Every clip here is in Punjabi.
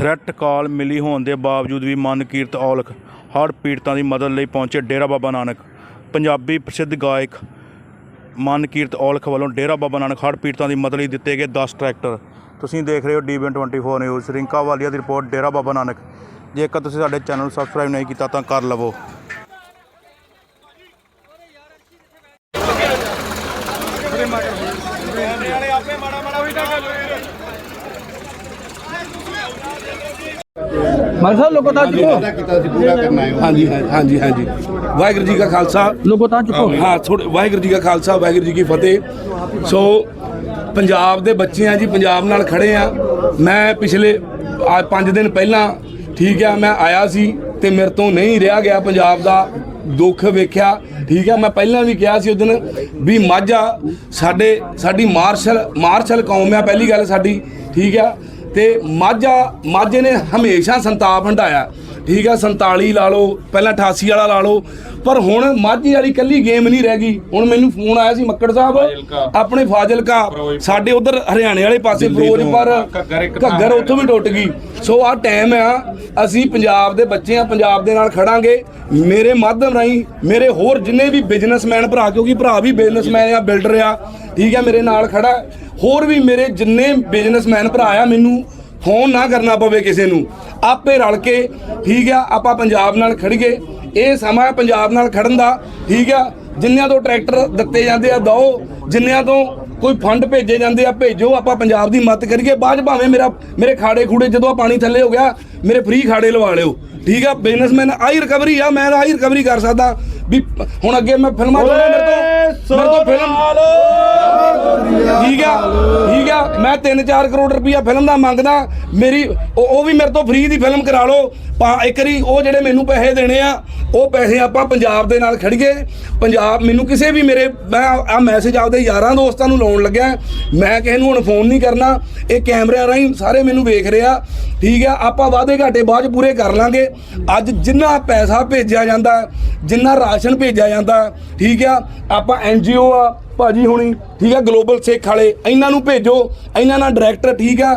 ਥ੍ਰੈਟ ਕਾਲ ਮਿਲੀ ਹੋਣ ਦੇ ਬਾਵਜੂਦ ਵੀ ਮਨ ਕੀਰਤ ਔਲਖ, ਹੜ੍ਹ ਪੀੜਤਾਂ ਦੀ ਮਦਦ ਲਈ ਪਹੁੰਚੇ ਡੇਰਾ ਬਾਬਾ ਨਾਨਕ। ਪੰਜਾਬੀ ਪ੍ਰਸਿੱਧ ਗਾਇਕ ਮਨ ਕੀਰਤ ਔਲਖ ਵੱਲੋਂ ਡੇਰਾ ਬਾਬਾ ਨਾਨਕ ਹੜ੍ਹ ਪੀੜਤਾਂ ਦੀ ਮਦਦ ਲਈ ਦਿੱਤੇ ਗਏ 10 ਟਰੈਕਟਰ। ਤੁਸੀਂ ਦੇਖ ਰਹੇ ਹੋ ਡੀਬਨ 24 ਨਿਊਜ਼, ਰਿੰਕਾ ਵਾਲੀਆ ਦੀ ਰਿਪੋਰਟ ਡੇਰਾ ਬਾਬਾ ਨਾਨਕ। ਜੇਕਰ ਤੁਸੀਂ ਸਾਡੇ ਚੈਨਲ ਨੂੰ ਸਬਸਕ੍ਰਾਈਬ ਨਹੀਂ ਕੀਤਾ ਤਾਂ ਕਰ ਲਵੋ। ਮਾਨ ਸਾਹਿਬ ਲੋਕੋ ਤਾਂ ਚੁੱਕੋ ਕੀਤਾ ਸੀ ਪੂਰਾ ਕਰਨਾ ਹੈ। ਹਾਂਜੀ ਹਾਂਜੀ ਹਾਂਜੀ। ਵਾਹਿਗੁਰੂ ਜੀ ਕਾ ਖਾਲਸਾ। ਲੋਕੋ ਤਾਂ ਚੁੱਕੋ ਹਾਂ ਥੋੜੇ ਵਾਹਿਗੁਰੂ ਜੀ ਕਾ ਖਾਲਸਾ ਵਾਹਿਗੁਰੂ ਜੀ ਕੀ ਫਤਿਹ। ਸੋ ਪੰਜਾਬ ਦੇ ਬੱਚੇ ਆ ਜੀ ਪੰਜਾਬ ਨਾਲ ਖੜੇ ਆ। ਮੈਂ ਪਿਛਲੇ 5 ਦਿਨ ਪਹਿਲਾਂ ਠੀਕ ਆ ਮੈਂ ਆਇਆ ਸੀ ਤੇ ਮੇਰੇ ਤੋਂ ਨਹੀਂ ਰਿਹਾ ਗਿਆ ਪੰਜਾਬ ਦਾ ਦੁੱਖ ਵੇਖਿਆ। ਠੀਕ ਆ ਮੈਂ ਪਹਿਲਾਂ ਵੀ ਕਿਹਾ ਸੀ ਉਸ ਦਿਨ ਵੀ ਮਾਝਾ ਸਾਡੇ ਸਾਡੀ ਮਾਰਸ਼ਲ ਮਾਰਸ਼ਲ ਕੌਮ ਆ ਪਹਿਲੀ ਗੱਲ ਸਾਡੀ। ਠੀਕ ਆ ਤੇ ਮਾਝਾ ਮਾਝੇ ਨੇ ਹਮੇਸ਼ਾ ਸੰਤਾਪ ਹੰਡਾਇਆ। ਠੀਕ ਆ 47 ਲਾ ਲਓ ਪਹਿਲਾਂ 88 ਵਾਲਾ ਲਾ ਲਓ। ਪਰ ਹੁਣ ਮਾਝੇ ਵਾਲੀ ਕੱਲੀ ਗੇਮ ਨਹੀਂ ਰਹਿ ਗਈ। ਹੁਣ ਮੈਨੂੰ ਫੋਨ ਆਇਆ ਸੀ ਮੱਕੜ ਸਾਹਿਬ ਆਪਣੇ ਫਾਜ਼ਿਲਕਾ। ਸਾਡੇ ਉਧਰ ਹਰਿਆਣੇ ਵਾਲੇ ਪਾਸੇ ਫਿਰੋਜ਼ਪੁਰ ਘੱਗਰ ਉੱਥੋਂ ਵੀ ਟੁੱਟ ਗਈ। ਸੋ ਆਹ ਟਾਈਮ ਆ ਅਸੀਂ ਪੰਜਾਬ ਦੇ ਬੱਚੇ ਆ ਪੰਜਾਬ ਦੇ ਨਾਲ ਖੜਾਂਗੇ। ਮੇਰੇ ਮਾਧਿਅਮ ਰਾਹੀਂ ਮੇਰੇ ਹੋਰ ਜਿੰਨੇ ਵੀ ਬਿਜ਼ਨਸਮੈਨ ਭਰਾ ਕਿਉਂਕਿ ਭਰਾ ਵੀ ਬਿਜ਼ਨਸਮੈਨ ਆ ਬਿਲਡਰ ਆ ਠੀਕ ਆ ਮੇਰੇ ਨਾਲ ਖੜਾ ਹੋਰ ਵੀ ਮੇਰੇ ਜਿੰਨੇ ਬਿਜ਼ਨਸਮੈਨ ਭਰਾ ਆ ਮੈਨੂੰ ਫੋਨ ਨਾ ਕਰਨਾ ਪਵੇ ਕਿਸੇ ਨੂੰ। ਆਪੇ ਰਲ ਕੇ ਠੀਕ ਆ ਆਪਾਂ ਪੰਜਾਬ ਨਾਲ ਖੜੀਏ। ਇਹ ਸਮਾਂ ਹੈ ਪੰਜਾਬ ਨਾਲ ਖੜਨ ਦਾ ਠੀਕ ਆ। ਜਿੰਨਿਆਂ ਤੋਂ ਟਰੈਕਟਰ ਦਿੱਤੇ ਜਾਂਦੇ ਆ ਦੋ ਜਿੰਨਿਆਂ ਤੋਂ ਕੋਈ ਫੰਡ ਭੇਜੇ ਜਾਂਦੇ ਆ ਭੇਜੋ। ਆਪਾਂ ਪੰਜਾਬ ਦੀ ਮਦਦ ਕਰੀਏ। ਬਾਅਦ ਭਾਵੇਂ ਮੇਰਾ ਮੇਰੇ ਖਾੜੇ ਖੂੜੇ ਜਦੋਂ ਪਾਣੀ ਥੱਲੇ ਹੋ ਗਿਆ ਮੇਰੇ ਫ੍ਰੀ ਖਾੜੇ ਲਵਾ ਲਿਓ। ਠੀਕ ਆ ਬਿਜ਼ਨਸਮੈਨ ਆਹੀ ਰਿਕਵਰੀ ਆ। ਮੈਂ ਆਹੀ ਰਿਕਵਰੀ ਕਰ ਸਕਦਾ ਵੀ ਹੁਣ ਅੱਗੇ ਮੈਂ ਫਿਲਮਾਂ ਚਾਹੁੰਦਾ ਮੇਰੇ ਤੋਂ ਮੇਰੇ ਤੋਂ ਫਿਲਮ ਠੀਕ ਆ ਠੀਕ ਆ, ਮੈਂ 3-4 ਕਰੋੜ ਰੁਪਈਆ ਫਿਲਮ ਦਾ ਮੰਗਦਾ, ਮੇਰੀ, ਉਹ ਉਹ ਵੀ ਮੇਰੇ ਤੋਂ ਫ੍ਰੀ ਦੀ ਫਿਲਮ ਕਰਾ ਲਓ। ਪਾ, ਇੱਕ ਵਾਰੀ ਉਹ ਜਿਹੜੇ ਮੈਨੂੰ ਪੈਸੇ ਦੇਣੇ ਆ, ਉਹ ਪੈਸੇ ਆਪਾਂ ਪੰਜਾਬ ਦੇ ਨਾਲ ਖੜੀਏ। ਪੰਜਾਬ, ਮੈਨੂੰ ਕਿਸੇ ਵੀ ਮੇਰੇ, ਮੈਂ ਆ ਮੈਸੇਜ ਆਪਦੇ ਯਾਰਾਂ ਦੋਸਤਾਂ ਨੂੰ ਲਾਉਣ ਲੱਗਿਆ। ਮੈਂ ਕਿਸੇ ਨੂੰ ਹੁਣ ਫੋਨ ਨਹੀਂ ਕਰਨਾ। ਇਹ ਕੈਮਰਿਆਂ ਰਾਹੀਂ ਸਾਰੇ ਮੈਨੂੰ ਵੇਖ ਰਿਹਾ ਠੀਕ ਆ, ਆਪਾਂ ਵਾਅਦੇ ਘਾਟੇ ਬਾਅਦ 'ਚ ਪੂਰੇ ਕਰ ਲਾਂਗੇ। ਅੱਜ ਜਿੰਨਾ ਪੈਸਾ ਭੇਜਿਆ ਜਾਂਦਾ, ਜਿੰਨਾ ਰਾਸ਼ਨ ਭੇਜਿਆ ਜਾਂਦਾ, ਠੀਕ ਆ, ਆਪਾਂ ਐਨਜੀਓ ਆ ਭਾਜੀ ਹੁਣੀ ਠੀਕ ਆ ਗਲੋਬਲ ਸਿੱਖ ਵਾਲੇ ਇਹਨਾਂ ਨੂੰ ਭੇਜੋ ਇਹਨਾਂ ਨਾਲ ਡਾਇਰੈਕਟਰ ਠੀਕ ਆ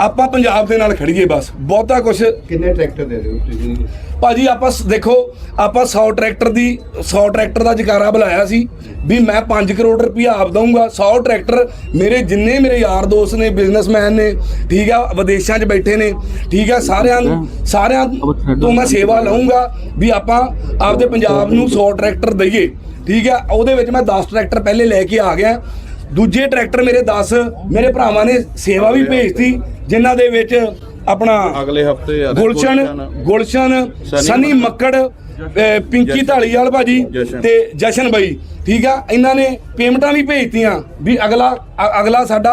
ਆਪਾਂ ਪੰਜਾਬ ਦੇ ਨਾਲ ਖੜੀਏ ਬਸ ਬਹੁਤਾ ਕੁਝ ਕਿੰਨੇ ਟਰੈਕਟਰ ਦੇ ਹੋ ਤੁਸੀਂ? ਭਾਜੀ ਆਪਾਂ ਸ- ਦੇਖੋ ਆਪਾਂ 100 ਟਰੈਕਟਰ ਦੀ 100 ਟਰੈਕਟਰ ਦਾ ਜਕਾਰਾ ਬੁਲਾਇਆ ਸੀ ਵੀ ਮੈਂ 5 ਕਰੋੜ ਰੁਪਇਆ ਆਪ ਦਊਂਗਾ 100 ਟਰੈਕਟਰ ਮੇਰੇ ਜਿੰਨੇ ਮੇਰੇ ਯਾਰ ਦੋਸਤ ਨੇ ਬਿਜ਼ਨਸਮੈਨ ਨੇ ਠੀਕ ਆ ਵਿਦੇਸ਼ਾਂ 'ਚ ਬੈਠੇ ਨੇ ਠੀਕ ਆ ਸਾਰਿਆਂ ਨੂੰ ਸਾਰਿਆਂ ਤੋਂ ਮੈਂ ਸੇਵਾ ਲਵਾਂਗਾ ਵੀ ਆਪਾਂ ਆਪਦੇ ਪੰਜਾਬ ਨੂੰ 100 ਟਰੈਕਟਰ ਦਈਏ। ਠੀਕ ਆ? ਉਹਦੇ ਵਿੱਚ ਮੈਂ 10 ਟਰੈਕਟਰ ਪਹਿਲੇ ਲੈ ਕੇ ਆ ਗਿਆ। ਦੂਜੇ ਟਰੈਕਟਰ ਮੇਰੇ 10 ਮੇਰੇ ਭਰਾਵਾਂ ਨੇ ਸੇਵਾ ਵੀ ਭੇਜਤੀ ਜਿਨ੍ਹਾਂ ਦੇ ਵਿੱਚ ਆਪਣਾ ਅਗਲੇ ਹਫ਼ਤੇ ਗੁਲਸ਼ਨ ਗੁਲਸ਼ਨ ਸਨੀ ਮੱਕੜ। ਪਿੰਕੀ ਢਾਲੀਵਾਲ ਭਾਜੀ। ਤੇ ਜਸ਼ਨ ਬਾਈ ਠੀਕ ਆ? ਇਹਨਾਂ ਨੇ ਪੇਮੈਂਟਾਂ ਵੀ ਭੇਜਤੀਆਂ ਵੀ ਅਗਲਾ ਅਗਲਾ ਸਾਡਾ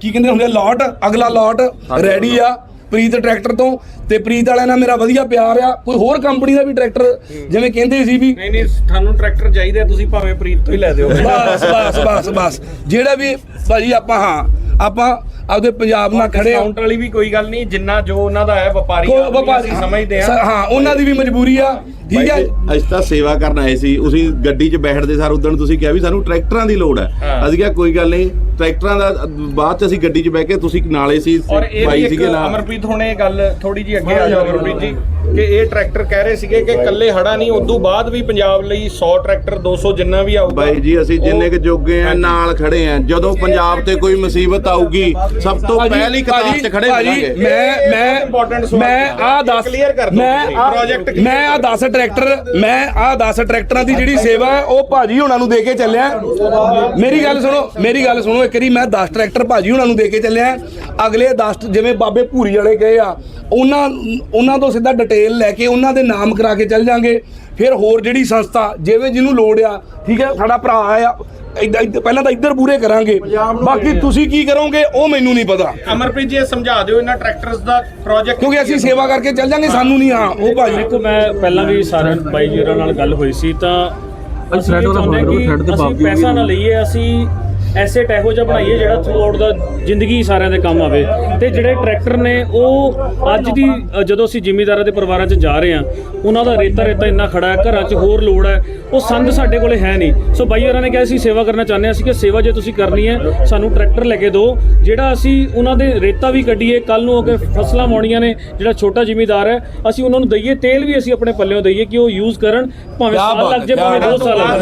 ਕੀ ਕਹਿੰਦੇ ਹੁੰਦੇ ਲੋਟ? ਅਗਲਾ ਲੋਟ ਰੈਡੀ ਆ। ਪ੍ਰੀਤ ਟਰੈਕਟਰ ਤੋਂ ਤੇ ਪ੍ਰੀਤ ਵਾਲਿਆਂ ਨਾਲ ਮੇਰਾ ਵਧੀਆ ਪਿਆਰ ਆ। ਕੋਈ ਹੋਰ ਕੰਪਨੀ ਦਾ ਵੀ ਟਰੈਕਟਰ ਜਿਵੇਂ ਕਹਿੰਦੇ ਸੀ ਵੀ ਨਹੀਂ ਨਹੀਂ ਤੁਹਾਨੂੰ ਟਰੈਕਟਰ ਚਾਹੀਦੇ ਤੁਸੀਂ ਭਾਵੇਂ ਪ੍ਰੀਤ ਤੋਂ ਹੀ ਲੈ ਦਿਓ। ਬਸ ਬਸ ਬਸ ਬਸ। ਜਿਹੜਾ ਵੀ ਭਾਜੀ ਆਪਾਂ ਹਾਂ ਆਪਾਂ ਆਪਦੇ ਪੰਜਾਬ ਨਾਲ ਖੜੇ ਆ। ਡਿਸਕਾਊਂਟ ਵਾਲੀ ਵੀ ਕੋਈ ਗੱਲ ਨਹੀਂ ਜਿੰਨਾ ਜੋ ਉਹਨਾਂ ਦਾ ਹੈ ਵਪਾਰੀ ਆਦਮੀ ਵਪਾਰੀ ਅਸੀਂ ਸਮਝਦੇ ਸ- ਆ ਹਾਂ ਉਹਨਾਂ ਦੀ ਵੀ ਮਜਬੂਰੀ ਆ। ਠੀਕ ਹੈ ਅਸੀਂ ਤਾਂ ਸੇਵਾ ਕਰਨ ਆਏ ਸੀ। ਅਸੀਂ ਗੱਡੀ 'ਚ ਬੈਠਦੇ ਸਾਰ ਉਦੋਂ ਤੁਸੀਂ ਕਿਹਾ ਵੀ ਸਾਨੂੰ ਟਰੈਕਟਰਾਂ ਦੀ ਲੋੜ ਹੈ। ਹਾਂ। ਅਸੀਂ ਕਿਹਾ ਕੋਈ ਗੱਲ ਨਹੀਂ ਟਰੈਕਟਰਾਂ ਦਾ ਬਾਅਦ 'ਚ ਅਸੀਂ ਗੱਡੀ 'ਚ ਬਹਿ ਕੇ ਤੁਸੀਂ ਨਾਲੇ ਸੀ ਔਰ ਇਹ ਵੀ ਬਾਈ ਇੱਕ ਸੀਗੇ ਨਾਲ। ਅਮਰਪ੍ਰੀਤ ਹੁਣ ਇਹ ਗੱਲ ਥੋੜੀ ਜੀ ਅੱਗੇ ਆ ਜਾਓ ਅਮਰਪ੍ਰੀਤ ਜੀ ਕਿ ਇਹ ਟਰੈਕਟਰ ਕਹਿ ਰਹੇ ਸੀਗੇ ਕਿ ਕੱਲੇ ਹੜਾ ਨਹੀਂ ਉਦੋਂ ਬਾਅਦ ਵੀ ਪੰਜਾਬ ਲਈ 100 ਟਰੈਕਟਰ 200 ਜਿੰਨਾ ਵੀ ਆਊਗਾ ਬਾਈ ਜੀ ਅਸੀਂ ਜਿੰਨੇ ਕੁ ਜੋਗੇ ਆ ਨਾਲ ਖੜੇ ਆ। ਜਦੋਂ ਪੰਜਾਬ ਤੇ ਕੋਈ ਮੁਸੀਬਤ ਆਊਗੀ ਸਭ ਤੋਂ ਪਹਿਲੀ ਕਤਾਰ 'ਚ ਖੜੇ ਭਾਜੀ, ਹੋਵਾਂਗੇ ਮੈਂ ਮੈਂ ਮੈਂ ਆ ਇਹ 10 clear ਕਰ ਦਿਓ ਮੈਂ ਆਹ- clear ਮੈਂ ਆ 10 ਟਰੈਕਟਰ ਮੈਂ ਆ 10 ਟਰੈਕਟਰਾਂ ਦੀ ਜਿਹੜੀ ਸੇਵਾ ਹੈ ਉਹ ਭਾਜੀ ਉਹਨਾਂ ਨੂੰ ਦੇ ਕੇ ਚੱਲਿਆ। ਮੇਰੀ ਗੱਲ ਸੁਣੋ ਮੇਰੀ ਗੱਲ ਸੁਣੋ ਇੱਕ ਵਾਰੀ ਮੈਂ 10 ਟਰੈਕਟਰ ਭਾਜੀ ਉਹਨਾਂ ਨੂੰ ਦੇ ਕੇ ਚੱਲਿਆ। ਅਗਲੇ 10 ਜਿਵੇਂ ਬਾਬੇ ਭੂਰੀ ਵਾਲੇ ਗਏ ਆ ਉਹਨਾਂ ਉਹਨਾਂ ਤੋਂ ਸਿੱਧਾ ਡਿਟੇਲ ਲੈ ਕੇ ਉਹਨਾਂ ਦੇ ਨਾਮ ਕਰਾ ਕੇ ਚੱਲ ਜਾਾਂਗੇ। ਫਿਰ ਹੋਰ ਜਿਹੜੀ ਸੰਸਥਾ ਜਿਵੇਂ ਜਿਹਨੂੰ ਲੋੜ ਆ ਠੀਕ ਹੈ ਸਾਡਾ ਭਰਾ ਆ ਪਹਿਲਾਂ ਤਾਂ ਇੱਧਰ ਪੂਰੇ ਕਰਾਂਗੇ। ਬਾਕੀ ਤੁਸੀਂ ਕੀ ਕਰੋਗੇ ਉਹ ਮੈਨੂੰ ਨਹੀਂ ਪਤਾ। ਅਮਰਪ੍ਰੀਤ ਜੀ ਇਹ ਸਮਝਾ ਦਿਓ ਇਹਨਾਂ ਟਰੈਕਟਰਸ ਦਾ ਪ੍ਰੋਜੈਕਟ ਕਿਉਂਕਿ ਅਸੀਂ ਸੇਵਾ ਕਰਕੇ ਚੱਲ ਜਾਂਗੇ ਸਾਨੂੰ ਨਹੀਂ ਹਾਂ ਉਹ ਭਾਜੀ। ਦੇਖੋ ਮੈਂ ਪਹਿਲਾਂ ਵੀ ਸਾਰਿਆਂ ਬਾਈ ਜੀਰਾਂ ਨਾਲ ਗੱਲ ਹੋਈ ਸੀ ਤਾਂ ਅਸੀਂ ਇਹ ਚਾਹੁੰਦੇ ਕਿ ਅਸੀਂ ਪੈਸਾ ਨਾ ਲਈਏ ਅਸੀਂ ਐਸੇਟ ਇਹੋ ਜਿਹਾ ਬਣਾਈਏ ਜਿਹੜਾ ਥਰੂ ਆਊਟ ਦਾ ਜ਼ਿੰਦਗੀ ਸਾਰਿਆਂ ਦੇ ਕੰਮ ਆਵੇ। ਤੇ ਜਿਹੜੇ ਟਰੈਕਟਰ ਨੇ ਉਹ ਅੱਜ ਦੀ ਜਦੋਂ ਅਸੀਂ ਜ਼ਿਮੀਂਦਾਰਾਂ ਦੇ ਪਰਿਵਾਰਾਂ 'ਚ ਜਾ ਰਹੇ ਹਾਂ ਉਹਨਾਂ ਦਾ ਰੇਤਾ ਰੇਤਾ ਇੰਨਾ ਖੜਾ ਹੈ ਘਰਾਂ 'ਚ ਹੋਰ ਲੋੜ ਹੈ ਉਹ ਸੰਦ ਸਾਡੇ ਕੋਲੇ ਹੈ ਨਹੀਂ। ਸੋ ਬਾਈ ਹੋਰਾਂ ਨੇ ਕਿਹਾ ਅਸੀਂ ਸੇਵਾ ਕਰਨਾ ਚਾਹੁੰਦੇ ਹਾਂ ਅਸੀਂ ਕਿ ਸੇਵਾ ਜੇ ਤੁਸੀਂ ਕਰਨੀ ਹੈ ਸਾਨੂੰ ਟਰੈਕਟਰ ਲੈ ਕੇ ਦਿਓ ਜਿਹੜਾ ਅਸੀਂ ਉਹਨਾਂ ਦੇ ਰੇਤਾ ਵੀ ਕੱਢੀਏ ਕੱਲ ਨੂੰ ਅਗਰ ਫਸਲਾਂ ਮਾਉਣੀਆਂ ਨੇ ਜਿਹੜਾ ਛੋਟਾ ਜ਼ਿਮੀਂਦਾਰ ਹੈ ਅਸੀਂ ਉਹਨਾਂ ਨੂੰ ਦਈਏ ਤੇਲ ਵੀ ਅਸੀਂ ਆਪਣੇ ਪੱਲਿਓਂ ਦਈਏ ਕਿ ਉਹ ਯੂਜ਼ ਕਰਨ ਭਾਵੇਂ ਸਾਲ ਲੱਗ ਹੈ, ਭਾਵੇਂ ਕਿਆ 2 ਸਾਲ ਲੱਗ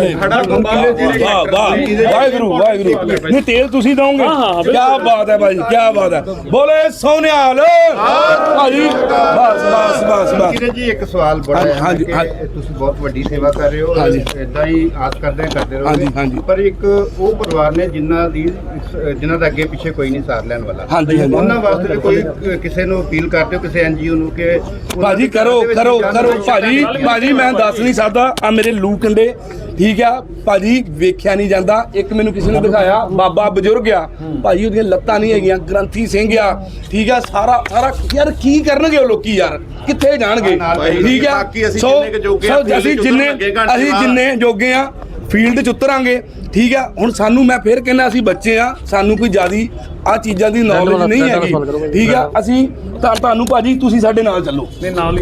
ਵਾਹ। ਵਾਹਿਗੁਰੂ ਵਾਹਿਗੁਰੂ। ਨਹੀਂ ਤੇਲ ਤੁਸੀਂ ਦੋਗੇ ਕੀ ਬਾਤ ਹੈ ਭਾਈ ਕੀ ਬਾਤ ਹੈ। ਬੋਲੇ ਸੋਨਿਆਲ। ਭਾਈ ਬਸ ਬਸ ਬਸ ਬਸ। ਕਿਰੇ ਜੀ ਇੱਕ ਸਵਾਲ ਬੜਾ ਹੈ ਹਾਂਜੀ, ਕਿ ਹਾਂਜੀ। ਤੁਸੀਂ ਬਹੁਤ ਵੱਡੀ ਸੇਵਾ ਕਰ ਰਹੇ ਹੋ ਹਾਂਜੀ। ਇਦਾਂ ਹੀ ਆਸ ਕਰਦੇ ਕਰਦੇ ਹਾਂਜੀ, ਰਹੋਗੇ ਹਾਂਜੀ। ਪਰ ਇੱਕ ਉਹ ਪਰਿਵਾਰ ਨੇ ਜਿਨ੍ਹਾਂ ਦੀ ਜਿਨ੍ਹਾਂ ਦਾ ਅੱਗੇ ਪਿੱਛੇ ਕੋਈ ਨਹੀਂ ਸਾਰ ਲੈਣ ਵਾਲਾ। ਹਾਂਜੀ, ਹਾਂਜੀ। ਉਹਨਾਂ ਵਾਸਤੇ ਕੋਈ ਅ, ਕਿਸੇ ਨੂੰ ਅਪੀਲ ਕਰਦੇ ਹੋ ਕਿਸੇ ਐਨਜੀਓ ਨੂੰ ਕਿ ਉਹਨਾਂ ਭਾਜੀ ਦੇ ਕਰੋ ਘਰ ਦੇ ਵਿੱਚ ਕਰੋ ਕਰੋ। ਭਾਜੀ ਭਾਜੀ ਮੈਂ ਦੱਸ ਨਹੀਂ ਸਕਦਾ। ਆ ਮੇਰੇ ਲੂ ਕੰਡੇ। ਠੀਕ ਆ ਭਾਜੀ ਵੇਖਿਆ ਨਹੀਂ ਜਾਂਦਾ। ਇੱਕ ਮੈਨੂੰ ਕਿਸੇ ਨੇ ਦਿਖਾਇਆ ਬਾਬਾ ਬਜ਼ੁਰਗ ਆ। ਭਾਜੀ ਉਹਦੀਆਂ ਲੱਤਾਂ ਨਹੀਂ ਹੈਗੀਆਂ ਗ੍ਰੰਥੀ ਸਿੰਘ ਆ। ਠੀਕ ਆ ਸਾਰਾ ਸਾਰਾ ਯਾਰ ਕੀ ਕਰਨਗੇ ਉਹ ਲੋਕੀ ਯਾਰ? ਕਿੱਥੇ ਜਾਣਗੇ? ਠੀਕ ਆ? ਬਾਕੀ ਅਸੀਂ ਸੋ ਅਸੀਂ ਜਿੰਨੇ ਅਸੀਂ। ਜਿੰਨੇ ਜੋਗੇ ਆ ਫੀਲਡ 'ਚ ਉਤਰਾਂਗੇ। ਠੀਕ ਆ ਹੁਣ ਸਾਨੂੰ ਮੈਂ ਫਿਰ ਕਹਿੰਦਾ ਅਸੀਂ ਬੱਚੇ ਆ ਸਾਨੂੰ ਕੋਈ ਜ਼ਿਆਦੀ ਆ ਚੀਜ਼ਾਂ ਦੀ ਨੌਲੇਜ ਨਹੀਂ ਹੈਗੀ। ਠੀਕ ਆ ਅਸੀਂ ਤਾਂ ਤੁਹਾਨੂੰ ਭਾਜੀ ਤੁਸੀਂ ਸਾਡੇ ਨਾਲ ਚੱਲੋ।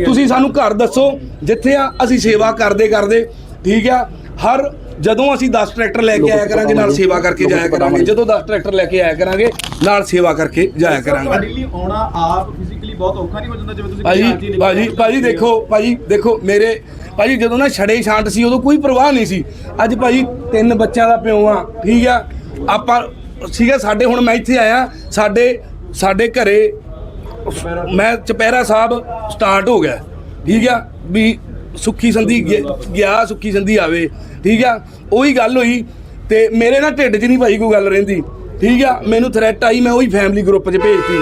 ਤੁਸੀਂ ਸਾਨੂੰ ਘਰ ਦੱਸੋ ਜਿੱਥੇ ਆ ਅਸੀਂ ਸੇਵਾ ਕਰਦੇ ਕਰਦੇ। ਠੀਕ ਆ ਹਰ ਜਦੋਂ ਅਸੀਂ 10 ਟਰੈਕਟਰ ਲੈ ਕੇ ਆਇਆ ਕਰਾਂਗੇ ਨਾਲ ਸੇਵਾ ਕਰਕੇ ਜਾਇਆ ਕਰਾਂਗੇ। ਜਦੋਂ 10 ਟਰੈਕਟਰ ਲੈ ਕੇ ਆਇਆ ਕਰਾਂਗੇ ਨਾਲ ਸੇਵਾ ਕਰਕੇ ਜਾਇਆ ਕਰਾਂਗੇ। ਤੁਹਾਡੇ ਲਈ ਆਉਣਾ ਆਪ ਫਿਜ਼ੀਕਲੀ ਬਹੁਤ ਔਖਾ ਨਹੀਂ ਹੋ ਜਾਂਦਾ ਜਿਵੇਂ ਤੁਸੀਂ ਭਾਜੀ ਭਾਜੀ ਭਾਜੀ ਦੇਖੋ ਭਾਜੀ ਦੇਖੋ ਮੇਰੇ ਭਾਜੀ ਜਦੋਂ ਨਾ ਛੜੇ ਛਾਂਟ ਸੀ ਉਦੋਂ ਕੋਈ ਪਰਵਾਹ ਨਹੀਂ ਸੀ। ਅੱਜ ਭਾਜੀ ਤਿੰਨ ਬੱਚਿਆਂ ਦਾ ਪਿਓ ਆ ਠੀਕ ਆ? ਆਪਾਂ ਸੀਗਾ ਸਾਡੇ ਹੁਣ ਮੈਂ ਇੱਥੇ ਆਇਆ ਸਾਡੇ ਸਾਡੇ ਘਰੇ ਮੈਂ ਚਪੈਰਾ ਸਾਹਿਬ ਸਟਾਰਟ ਹੋ ਗਿਆ ਠੀਕ ਆ? ਵੀ ਸੁੱਖੀ ਸੰਧੀ ਗਿਆ- ਗਿਆ ਸੁੱਖੀ ਸੰਧੀ ਆਵੇ। ਠੀਕ ਆ? ਉਹੀ ਗੱਲ ਹੋਈ ਤੇ ਮੇਰੇ ਨਾਲ ਢਿੱਡ 'ਚ ਨਹੀਂ ਭਾਈ ਕੋਈ ਗੱਲ ਰਹਿੰਦੀ। ਠੀਕ ਆ? ਮੈਨੂੰ ਥ੍ਰੈਟ ਆਈ, ਮੈਂ ਉਹੀ ਫੈਮਿਲੀ ਗਰੁੱਪ 'ਚ ਭੇਜਤੀ।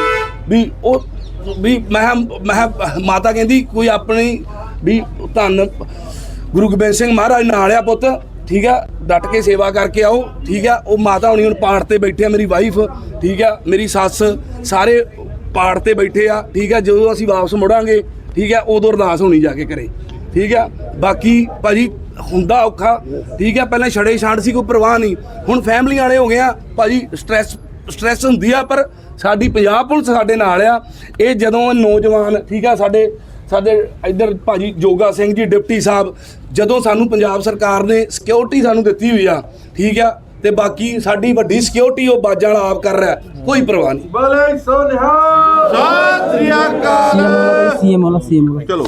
ਵੀ ਉਹ, ਵੀ ਮੈਂ ਕਿਹਾ- ਮੈਂ ਮਾਤਾ ਕਹਿੰਦੀ, ਕੋਈ ਆਪਣੀ, ਵੀ ਧੰਨ ਗੁਰੂ ਗੋਬਿੰਦ ਸਿੰਘ ਮਹਾਰਾਜ ਨਾਲ ਆ ਪੁੱਤ, ਠੀਕ ਆ? ਡਟ ਕੇ ਸੇਵਾ ਕਰਕੇ ਆਓ, ਠੀਕ ਆ? ਉਹ ਮਾਤਾ ਹੁਣੀ ਹੁਣ ਪਾਠ ਤੇ ਬੈਠੇ ਆ, ਮੇਰੀ ਵਾਈਫ ਠੀਕ ਆ? ਮੇਰੀ ਸੱਸ, ਸਾਰੇ ਪਾਠ ਤੇ ਬੈਠੇ ਆ, ਠੀਕ ਆ? ਜਦੋਂ ਅਸੀਂ ਵਾਪਸ ਮੁੜਾਂਗੇ, ਠੀਕ ਆ? ਉਦੋਂ ਅਰਦਾਸ ਹੋਣੀ ਜਾ ਕੇ ਕਰੇ ਠੀਕ ਆ? ਬਾਕੀ ਭਾਜੀ ਹੁੰਦਾ ਔਖਾ ਠੀਕ ਆ ਪਹਿਲਾਂ ਛੜੇ ਛਾਂਟ ਸੀ ਕੋਈ ਪਰਵਾਹ ਨਹੀਂ। ਹੁਣ ਫੈਮਲੀ ਵਾਲੇ ਹੋ ਗਏ ਆ ਭਾਜੀ ਸਟ੍ਰੈਸ ਸਟ੍ਰੈਸ ਹੁੰਦੀ ਆ ਪਰ ਸਾਡੀ ਪੰਜਾਬ ਪੁਲਿਸ ਸਾਡੇ ਨਾਲ ਆ। ਇਹ ਜਦੋਂ ਨੌਜਵਾਨ ਠੀਕ ਆ ਸਾਡੇ ਸਾਡੇ ਇੱਧਰ ਭਾਜੀ ਜੋਗਾ ਸਿੰਘ ਜੀ ਡਿਪਟੀ ਸਾਹਿਬ ਜਦੋਂ ਸਾਨੂੰ ਪੰਜਾਬ ਸਰਕਾਰ ਨੇ ਸਿਕਿਉਰਿਟੀ ਸਾਨੂੰ ਦਿੱਤੀ ਹੋਈ ਆ ਠੀਕ ਆ ਤੇ ਬਾਕੀ ਸਾਡੀ ਵੱਡੀ ਸਿਕਿਉਰਿਟੀ ਉਹ ਬਾਜਾਂ ਵਾਲਾ ਆਪ ਕਰ ਰਿਹਾ ਕੋਈ ਪਰਵਾਹ ਨਹੀਂ। ਸਤਿ ਸ੍ਰੀ ਅਕਾਲ। ਸੀਐਮ ਵਾਲਾ ਸੀਐਮ ਵਾਲਾ। ਚਲੋ